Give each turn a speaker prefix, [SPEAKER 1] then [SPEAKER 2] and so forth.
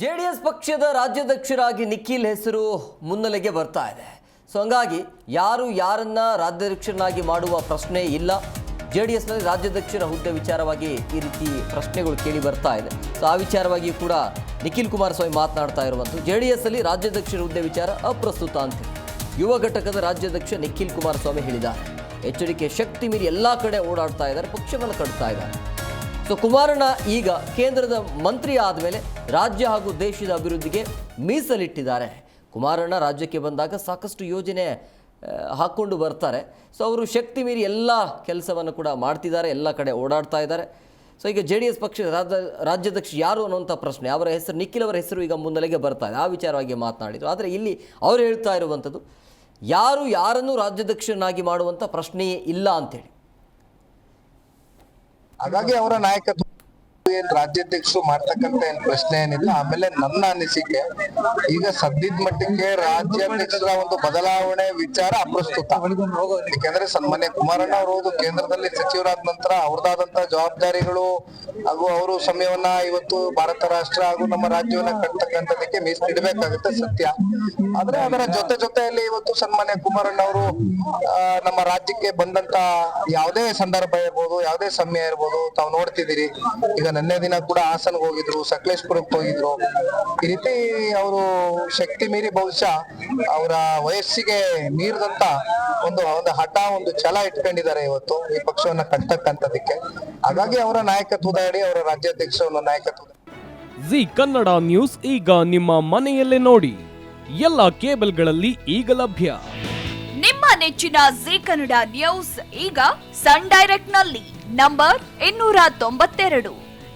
[SPEAKER 1] J D S ಪಕ್ಷದ ರಾಜ್ಯಾಧ್ಯಕ್ಷರಾಗಿ ನಿಖಿಲ್ ಹೆಸರು ಮುನ್ನೆಲೆಗೆ ಬರ್ತಾ ಇದೆ. ಸೊ ಹಂಗಾಗಿ ಯಾರು ಯಾರನ್ನ ರಾಜ್ಯಾಧ್ಯಕ್ಷರನ್ನಾಗಿ ಮಾಡುವ ಪ್ರಶ್ನೆ ಇಲ್ಲ. ಜೆ ಡಿ ಎಸ್ನಲ್ಲಿ ರಾಜ್ಯಾಧ್ಯಕ್ಷರ ಹುದ್ದೆ ವಿಚಾರವಾಗಿ ಈ ರೀತಿ ಪ್ರಶ್ನೆಗಳು ಕೇಳಿ ಬರ್ತಾ ಇದೆ. ಸೊ ಆ ವಿಚಾರವಾಗಿ ಕೂಡ ನಿಖಿಲ್ ಕುಮಾರಸ್ವಾಮಿ ಮಾತನಾಡ್ತಾ ಇರುವಂಥದ್ದು. ಜೆ ಡಿ ಎಸ್ ಅಲ್ಲಿ ರಾಜ್ಯಾಧ್ಯಕ್ಷರ ಹುದ್ದೆ ವಿಚಾರ ಅಪ್ರಸ್ತುತ ಅಂತ ಯುವ ಘಟಕದ ರಾಜ್ಯಾಧ್ಯಕ್ಷ ನಿಖಿಲ್ ಕುಮಾರಸ್ವಾಮಿ ಹೇಳಿದ್ದಾರೆ. ಎಚ್ಚರಿಕೆ ಶಕ್ತಿ ಮೀರಿ ಎಲ್ಲ ಕಡೆ ಓಡಾಡ್ತಾ ಇದ್ದಾರೆ, ಪಕ್ಷವನ್ನು ಕಟ್ತಾ ಇದ್ದಾರೆ. ಸೊ ಕುಮಾರಣ್ಣ ಈಗ ಕೇಂದ್ರದ ಮಂತ್ರಿ ಆದಮೇಲೆ ರಾಜ್ಯ ಹಾಗೂ ದೇಶದ ಅಭಿವೃದ್ಧಿಗೆ ಮೀಸಲಿಟ್ಟಿದ್ದಾರೆ. ಕುಮಾರಣ್ಣ ರಾಜ್ಯಕ್ಕೆ ಬಂದಾಗ ಸಾಕಷ್ಟು ಯೋಜನೆ ಹಾಕ್ಕೊಂಡು ಬರ್ತಾರೆ. ಸೊ ಅವರು ಶಕ್ತಿ ಮೀರಿ ಎಲ್ಲ ಕೆಲಸವನ್ನು ಕೂಡ ಮಾಡ್ತಿದ್ದಾರೆ, ಎಲ್ಲ ಕಡೆ ಓಡಾಡ್ತಾ ಇದ್ದಾರೆ. ಸೊ ಈಗ ಜೆ ಡಿ ಎಸ್ ಪಕ್ಷದ ರಾಜ್ಯ, ರಾಜ್ಯಾಧ್ಯಕ್ಷ ಯಾರು ಅನ್ನುವಂಥ ಪ್ರಶ್ನೆ, ಅವರ ಹೆಸರು, ನಿಖಿಲ್ ಅವರ ಹೆಸರು ಈಗ ಮುನ್ನೆಲೆಗೆ ಬರ್ತಾ ಇದೆ. ಆ ವಿಚಾರವಾಗಿ ಮಾತನಾಡಿದರು. ಆದರೆ ಇಲ್ಲಿ ಅವರು ಹೇಳ್ತಾ ಇರುವಂಥದ್ದು, ಯಾರು ಯಾರನ್ನು ರಾಜ್ಯಾಧ್ಯಕ್ಷರನ್ನಾಗಿ ಮಾಡುವಂಥ ಪ್ರಶ್ನೆಯೇ ಇಲ್ಲ ಅಂತೇಳಿ
[SPEAKER 2] ಹಾಗಾಗಿ ಅವರ ನಾಯಕತ್ವ ಏನ್ ರಾಜ್ಯಾಧ್ಯಕ್ಷರು ಮಾಡ್ತಕ್ಕಂತ ಏನ್ ಪ್ರಶ್ನೆ ಏನಿಲ್ಲ, ಆಮೇಲೆ ನನ್ನ ಅನಿಸಿಕೆ, ಈಗ ಸದ್ಯದ ಮಟ್ಟಿಗೆ ರಾಜ್ಯಾಧ್ಯಕ್ಷರ ಒಂದು ಬದಲಾವಣೆ ವಿಚಾರ ಅಪ್ರಸ್ತುತ. ಯಾಕಂದ್ರೆ ಸನ್ಮಾನ್ಯ ಕುಮಾರಣ್ಣ ಅವರು ಕೇಂದ್ರದಲ್ಲಿ ಸಚಿವರಾದ ನಂತರ ಅವ್ರದಾದಂತ ಜವಾಬ್ದಾರಿಗಳು ಹಾಗೂ ಅವರು ಸಮಯವನ್ನ ಇವತ್ತು ಭಾರತ ರಾಷ್ಟ್ರ ಹಾಗೂ ನಮ್ಮ ರಾಜ್ಯವನ್ನ ಕಟ್ತಕ್ಕಂಥದಕ್ಕೆ ಮೀಸಲಿಡಬೇಕಾಗುತ್ತೆ ಸತ್ಯ. ಆದ್ರೆ ಅದರ ಜೊತೆ ಜೊತೆಯಲ್ಲಿ ಇವತ್ತು ಸನ್ಮಾನ್ಯ ಕುಮಾರಣ್ಣ ಅವರು ನಮ್ಮ ರಾಜ್ಯಕ್ಕೆ ಬಂದಂತ ಯಾವುದೇ ಸಂದರ್ಭ ಇರ್ಬೋದು, ಯಾವುದೇ ಸಮಯ ಇರ್ಬೋದು, ತಾವು ನೋಡ್ತಿದ್ದೀರಿ. ಈಗ ನಿನ್ನೆ ದಿನ ಕೂಡ ಹಾಸನ್ಗೆ ಹೋಗಿದ್ರು ಸಕಲೇಶ್ಪುರಕ್ಕೆ ಹೋಗಿದ್ರು. ಈ ರೀತಿ ಅವರು ಶಕ್ತಿ ಮೀರಿ ಬಹುಶಃ ಅವರ ವಯಸ್ಸಿಗೆ ಮೀರಿದಂತ ಒಂದು ಒಂದು ಹಠ ಒಂದು ಛಲ ಇಟ್ಕೊಂಡಿದ್ದಾರೆ ಇವತ್ತು ಈ ಪಕ್ಷವನ್ನ ಕಟ್ಟತಕ್ಕಂಥದ್ದಕ್ಕೆ ಹಾಗಾಗಿ ಅವರ ನಾಯಕತ್ವದ ಅಡಿ ಅವರ ರಾಜ್ಯಾಧ್ಯಕ್ಷರ ನಾಯಕತ್ವದ
[SPEAKER 3] ಜಿ ಕನ್ನಡ ನ್ಯೂಸ್ ಈಗ ನಿಮ್ಮ ಮನೆಯಲ್ಲೇ ನೋಡಿ. ಎಲ್ಲ ಕೇಬಲ್ಗಳಲ್ಲಿ ಈಗ ಲಭ್ಯ.
[SPEAKER 4] ನಿಮ್ಮ ನೆಚ್ಚಿನ ಜಿ ಕನ್ನಡ ನ್ಯೂಸ್ ಈಗ ಸನ್ ಡೈರೆಕ್ಟ್ನಲ್ಲಿ ನಂಬರ್ ಇನ್ನೂರ ತೊಂಬತ್ತೆರಡು.